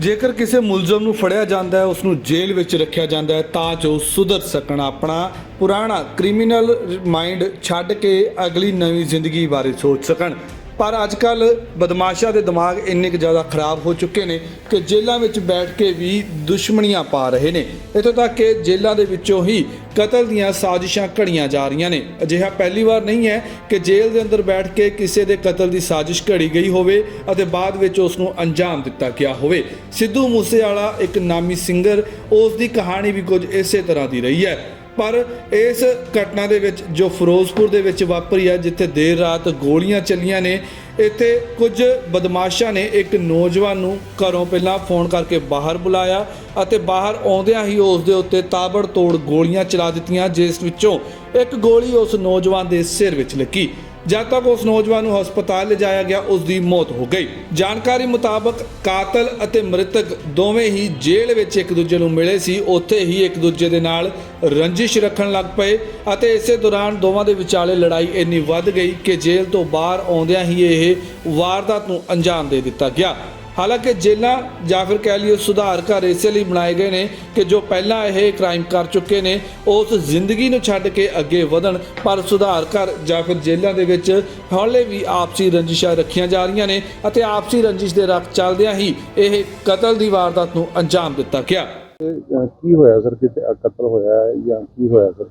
ਜੇਕਰ ਕਿਸੇ ਮੁਲਜ਼ਮ ਨੂੰ ਫੜਿਆ ਜਾਂਦਾ ਹੈ ਉਸ ਨੂੰ ਜੇਲ੍ਹ ਵਿੱਚ ਰੱਖਿਆ ਜਾਂਦਾ ਹੈ, ਤਾਂ ਜੋ ਸੁਧਰ ਸਕਣ ਆਪਣਾ ਪੁਰਾਣਾ ਕ੍ਰਿਮੀਨਲ ਮਾਈਂਡ ਛੱਡ ਕੇ ਅਗਲੀ ਨਵੀਂ ਜ਼ਿੰਦਗੀ ਬਾਰੇ ਸੋਚ ਸਕਣ। ਪਰ ਅੱਜ ਕੱਲ ਬਦਮਾਸ਼ਾਂ ਦੇ ਦਿਮਾਗ ਇੰਨੇ ਕੁ ਜ਼ਿਆਦਾ ਖਰਾਬ ਹੋ ਚੁੱਕੇ ਨੇ ਕਿ ਜੇਲ੍ਹਾਂ ਵਿੱਚ ਬੈਠ ਕੇ ਵੀ ਦੁਸ਼ਮਣੀਆਂ ਪਾ ਰਹੇ ਨੇ। ਇੱਥੋਂ ਤੱਕ ਕਿ ਜੇਲ੍ਹਾਂ ਦੇ ਵਿੱਚੋਂ ਹੀ ਕਤਲ ਦੀਆਂ ਸਾਜ਼ਿਸ਼ਾਂ ਘੜੀਆਂ ਜਾ ਰਹੀਆਂ ਨੇ। ਅਜਿਹਾ ਪਹਿਲੀ ਵਾਰ ਨਹੀਂ ਹੈ ਕਿ ਜੇਲ੍ਹ ਦੇ ਅੰਦਰ ਬੈਠ ਕੇ ਕਿਸੇ ਦੇ ਕਤਲ ਦੀ ਸਾਜ਼ਿਸ਼ ਘੜੀ ਗਈ ਹੋਵੇ ਅਤੇ ਬਾਅਦ ਵਿੱਚ ਉਸ ਨੂੰ ਅੰਜਾਮ ਦਿੱਤਾ ਗਿਆ ਹੋਵੇ। ਸਿੱਧੂ ਮੂਸੇਵਾਲਾ ਇੱਕ ਨਾਮੀ ਸਿੰਗਰ, ਉਸ ਦੀ ਕਹਾਣੀ ਵੀ ਕੁਝ ਇਸੇ ਤਰ੍ਹਾਂ ਦੀ ਰਹੀ ਹੈ। ਪਰ ਇਸ ਘਟਨਾ ਦੇ ਵਿੱਚ ਜੋ ਫਿਰੋਜ਼ਪੁਰ ਦੇ ਵਿੱਚ ਵਾਪਰੀ ਹੈ ਜਿੱਥੇ ਦੇਰ ਰਾਤ ਗੋਲੀਆਂ ਚੱਲੀਆਂ ਨੇ, ਇੱਥੇ ਕੁਝ ਬਦਮਾਸ਼ਾਂ ਨੇ ਇੱਕ ਨੌਜਵਾਨ ਨੂੰ ਘਰੋਂ ਪਹਿਲਾਂ ਫੋਨ ਕਰਕੇ ਬਾਹਰ ਬੁਲਾਇਆ ਅਤੇ ਬਾਹਰ ਆਉਂਦਿਆਂ ਹੀ ਉਸ ਦੇ ਉੱਤੇ ਤਾਬੜ ਤੋੜ ਗੋਲੀਆਂ ਚਲਾ ਦਿੱਤੀਆਂ, ਜਿਸ ਵਿੱਚੋਂ ਇੱਕ ਗੋਲੀ ਉਸ ਨੌਜਵਾਨ ਦੇ ਸਿਰ ਵਿੱਚ ਲੱਗੀ। ਜਦ ਤੱਕ ਉਸ ਨੌਜਵਾਨ ਨੂੰ ਹਸਪਤਾਲ ਲਿਜਾਇਆ ਗਿਆ ਉਸ ਦੀ ਮੌਤ ਹੋ ਗਈ। ਜਾਣਕਾਰੀ ਮੁਤਾਬਕ ਕਾਤਲ ਅਤੇ ਮ੍ਰਿਤਕ ਦੋਵੇਂ ਹੀ ਜੇਲ੍ਹ ਵਿੱਚ ਇੱਕ ਦੂਜੇ ਨੂੰ ਮਿਲੇ ਸੀ। ਉੱਥੇ ਹੀ ਇੱਕ ਦੂਜੇ ਦੇ ਨਾਲ ਰੰਜਿਸ਼ ਰੱਖਣ ਲੱਗ ਪਏ ਅਤੇ ਇਸੇ ਦੌਰਾਨ ਦੋਵਾਂ ਦੇ ਵਿਚਾਲੇ ਲੜਾਈ ਇੰਨੀ ਵੱਧ ਗਈ ਕਿ ਜੇਲ੍ਹ ਤੋਂ ਬਾਹਰ ਆਉਂਦਿਆਂ ਹੀ ਇਹ ਵਾਰਦਾਤ ਨੂੰ ਅੰਜਾਮ ਦੇ ਦਿੱਤਾ ਗਿਆ। ਹਾਲਾਂਕਿ ਜੇਲ੍ਹਾਂ ਜਾਂ ਫਿਰ ਕਹਿ ਲਈਏ ਸੁਧਾਰ ਘਰ ਇਸੇ ਲਈ ਬਣਾਏ ਗਏ ਨੇ ਕਿ ਜੋ ਪਹਿਲਾਂ ਇਹ ਕ੍ਰਾਈਮ ਕਰ ਚੁੱਕੇ ਨੇ ਉਸ ਜ਼ਿੰਦਗੀ ਨੂੰ ਛੱਡ ਕੇ ਅੱਗੇ ਵਧਣ ਪਰ ਸੁਧਾਰ ਘਰ ਜਾਂ ਫਿਰ ਜੇਲ੍ਹਾਂ ਦੇ ਵਿੱਚ ਹੌਲੇ ਵੀ ਆਪਸੀ ਰੰਜਿਸ਼ਾਂ ਰੱਖੀਆਂ ਜਾ ਰਹੀਆਂ ਨੇ ਅਤੇ ਆਪਸੀ ਰੰਜਿਸ਼ ਦੇ ਰੱਖ ਚੱਲਦਿਆਂ ਹੀ ਇਹ ਕਤਲ ਦੀ ਵਾਰਦਾਤ ਨੂੰ ਅੰਜਾਮ ਦਿੱਤਾ ਗਿਆ। ਕੀ ਹੋਇਆ ਸਰ? ਕਿਤੇ ਕਤਲ ਹੋਇਆ ਹੈ ਜਾਂ ਕੀ ਹੋਇਆ ਸਰ?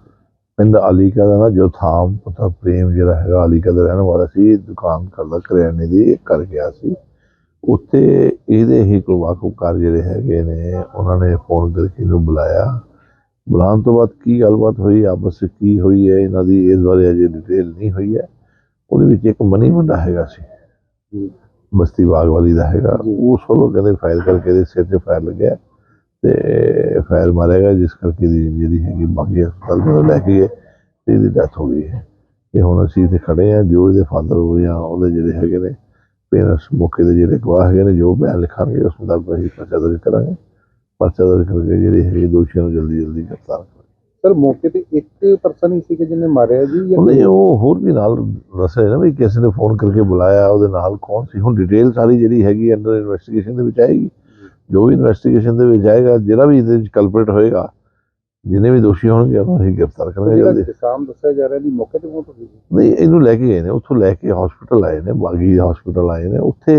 ਪਿੰਡ ਅਲੀਕਾ ਦਾ ਨਾ ਜੋ ਥਾਮ ਪਤਾ ਪ੍ਰੇਮ ਜਿਹੜਾ ਹੈਗਾ ਅਲੀਕਾ ਦਾ ਰਹਿਣ ਵਾਲਾ ਸੀ ਦੁਕਾਨ ਕਰਦਾ ਕਰਿਆਨੇ ਦੀ ਕਰ ਗਿਆ ਸੀ। ਉੱਥੇ ਇਹਦੇ ਹੀ ਕੋਈ ਵਾਕਫਕਾਰ ਜਿਹੜੇ ਹੈਗੇ ਨੇ ਉਹਨਾਂ ਨੇ ਫੋਨ ਕਰਕੇ ਇਹਨੂੰ ਬੁਲਾਇਆ। ਬੁਲਾਉਣ ਤੋਂ ਬਾਅਦ ਕੀ ਗੱਲਬਾਤ ਹੋਈ? ਆਪਸ ਵਿੱਚ ਕੀ ਹੋਈ ਹੈ? ਇਹਨਾਂ ਦੀ ਇਸ ਬਾਰੇ ਅਜੇ ਡਿਟੇਲ ਨਹੀਂ ਹੋਈ ਹੈ। ਉਹਦੇ ਵਿੱਚ ਇੱਕ ਮਨੀ ਮੁੰਡਾ ਹੈਗਾ ਸੀ। ਬਸਤੀ ਬਾਗ ਵਾਲੀ ਦਾ ਹੈਗਾ। ਉਸ ਵੱਲੋਂ ਕਹਿੰਦੇ ਫਾਇਰ ਕਰਕੇ ਇਹਦੇ ਸਿਰ 'ਤੇ ਫਾਇਰ ਲੱਗਿਆ ਤੇ ਫਾਇਰ ਮਾਰਿਆ ਗਿਆ ਜਿਸ ਕਰਕੇ ਜਿਹੜੀ ਹੈਗੀ ਬਾਕੀ ਹਸਪਤਾਲ ਨੂੰ ਲੈ ਕੇ ਤੇ ਇਹਦੀ ਡੈਥ ਹੋ ਗਈ ਹੈ। ਇਹ ਹੁਣ ਅਸੀਂ ਇੱਥੇ ਖੜੇ ਆ ਜੋ ਇਹਦੇ ਫਾਦਰ ਹੋ ਜਾਂ ਉਹਦੇ ਜਿਹੜੇ ਹੈਗੇ ਨੇ ਪੇਰੈਂਟਸ ਮੌਕੇ ਦੇ ਜਿਹੜੇ ਗਵਾਹ ਹੈਗੇ ਨੇ ਜੋ ਬਿਆਨ ਲਿਖਾਂਗੇ ਉਸ ਮੁਤਾਬਕ ਅਸੀਂ ਪਰਚਾ ਦਰਜ ਕਰਾਂਗੇ। ਪਰਚਾ ਦਰਜ ਕਰਕੇ ਜਿਹੜੇ ਹੈਗੇ ਦੋਸ਼ੀਆਂ ਨੂੰ ਜਲਦੀ ਜਲਦੀ ਗ੍ਰਿਫਤਾਰ ਕਰਾਂਗੇ। ਸਰ ਮੌਕੇ ਤੇ ਇੱਕ ਪਰਸਨ ਹੀ ਸੀ ਕਿ ਜਿਹਨੇ ਮਾਰਿਆ ਜੀ ਜਾਂ ਉਹਨੇ ਉਹ ਹੋਰ ਵੀ ਨਾਲ ਦੱਸ ਰਹੇ ਨਾ ਵੀ ਕਿਸੇ ਨੇ ਫੋਨ ਕਰਕੇ ਬੁਲਾਇਆ ਉਹਦੇ ਨਾਲ ਕੌਣ ਸੀ? ਹੁਣ ਡਿਟੇਲ ਸਾਰੀ ਜਿਹੜੀ ਹੈਗੀ ਅੰਡਰ ਇਨਵੈਸਟੀਗੇਸ਼ਨ ਦੇ ਵਿੱਚ ਆਏਗੀ। ਜੋ ਵੀ ਇਨਵੈਸਟੀਗੇਸ਼ਨ ਦੇ ਵਿੱਚ ਆਏਗਾ ਜਿਹੜਾ ਵੀ ਇਹਦੇ ਵਿੱਚ ਕਲਪਰੇਟ ਹੋਏਗਾ ਜਿੰਨੇ ਵੀ ਦੋਸ਼ੀ ਹੋਣਗੇ ਉਹਨਾਂ ਨੂੰ ਅਸੀਂ ਗ੍ਰਿਫਤਾਰ ਕਰਾਂਗੇ ਜਲਦੀ। ਸ਼ਾਮ ਦੱਸਿਆ ਜਾ ਰਿਹਾ ਜੀ ਮੌਕੇ ਤੇ ਹੋ ਗਈ। ਨਹੀਂ ਇਹਨੂੰ ਲੈ ਕੇ ਗਏ ਨੇ ਉੱਥੋਂ ਲੈ ਕੇ ਹਸਪੀਟਲ ਆਏ ਨੇ ਬਾਗੀ ਹਸਪੀਟਲ ਆਏ ਨੇ। ਉੱਥੇ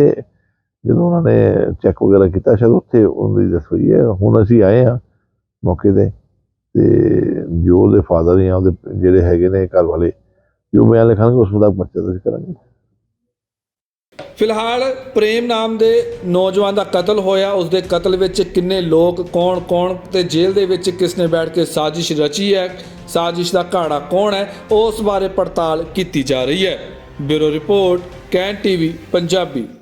ਜਦੋਂ ਉਹਨਾਂ ਨੇ ਚੈੱਕ ਵਗੈਰਾ ਕੀਤਾ ਸ਼ਾਇਦ ਉੱਥੇ ਉਹਦੀ ਦੱਸ ਹੋਈ ਹੈ। ਹੁਣ ਅਸੀਂ ਆਏ ਆ ਮੌਕੇ ਤੇ ਤੇ ਜੋ ਉਹਦੇ ਫਾਦਰ ਜਾਂ ਉਹਦੇ ਜਿਹੜੇ ਹੈਗੇ ਨੇ ਘਰ ਵਾਲੇ ਜੋ ਬਿਆਨ ਲਿਖਾਂਗੇ ਉਸ ਮੁਤਾਬਕ ਪਰਚਾ ਦਰਜ ਕਰਾਂਗੇ। ਫਿਲਹਾਲ ਪ੍ਰੇਮ ਨਾਮ ਦੇ ਨੌਜਵਾਨ ਦਾ ਕਤਲ ਹੋਇਆ। ਉਸ ਦੇ ਕਤਲ ਵਿੱਚ ਕਿੰਨੇ ਲੋਕ, ਕੌਣ ਕੌਣ ਤੇ ਜੇਲ੍ਹ ਦੇ ਵਿੱਚ ਕਿਸ ਨੇ ਬੈਠ ਕੇ ਸਾਜ਼ਿਸ਼ ਰਚੀ ਹੈ, ਸਾਜ਼ਿਸ਼ ਦਾ ਘਾੜਾ ਕੌਣ ਹੈ, ਉਸ ਬਾਰੇ ਪੜਤਾਲ ਕੀਤੀ ਜਾ ਰਹੀ ਹੈ। Bureau report, Can TV, Punjabi.